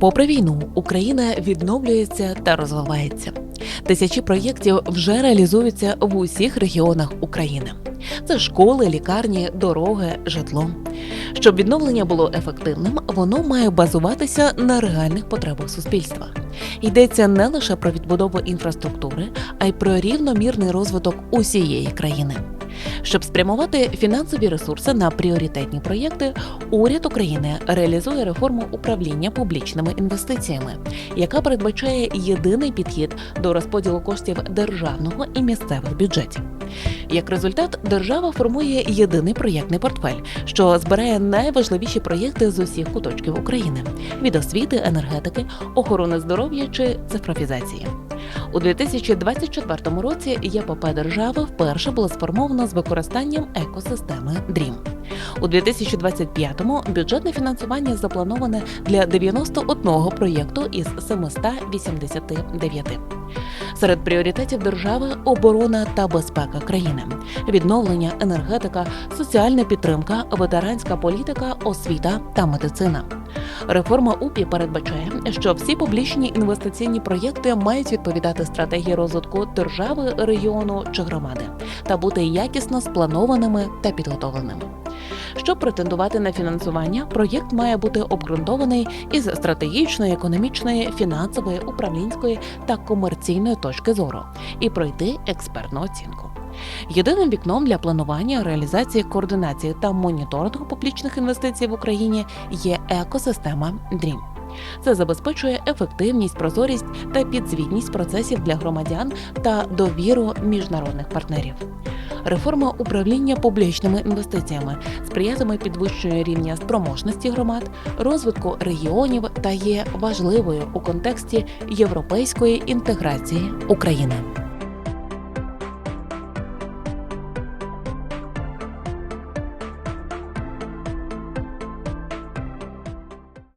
Попри війну, Україна відновлюється та розвивається. Тисячі проєктів вже реалізуються в усіх регіонах України. Це школи, лікарні, дороги, житло. Щоб відновлення було ефективним, воно має базуватися на реальних потребах суспільства. Йдеться не лише про відбудову інфраструктури, а й про рівномірний розвиток усієї країни. Щоб спрямувати фінансові ресурси на пріоритетні проєкти, уряд України реалізує реформу управління публічними інвестиціями, яка передбачає єдиний підхід до розподілу коштів державного і місцевих бюджетів. Як результат, держава формує єдиний проєктний портфель, що збирає найважливіші проєкти з усіх куточків України від освіти, енергетики, охорони здоров'я чи цифровізації. У 2024 році ЄПП держави вперше було сформовано з використанням екосистеми DREAM. У 2025-му бюджетне фінансування заплановане для 91 проєкту із 789. Серед пріоритетів держави оборона та безпека країни, відновлення, енергетика, соціальна підтримка, ветеранська політика, освіта та медицина. Реформа УПІ передбачає, що всі публічні інвестиційні проєкти мають відповідати стратегії розвитку держави, регіону чи громади та бути якісно спланованими та підготовленими. Щоб претендувати на фінансування, проєкт має бути обґрунтований із стратегічної, економічної, фінансової, управлінської та комерційної точки зору і пройти експертну оцінку. Єдиним вікном для планування, реалізації, координації та моніторингу публічних інвестицій в Україні є екосистема DREAM. Це забезпечує ефективність, прозорість та підзвітність процесів для громадян та довіру міжнародних партнерів. Реформа управління публічними інвестиціями сприятиме підвищенню рівня спроможності громад, розвитку регіонів та є важливою у контексті європейської інтеграції України.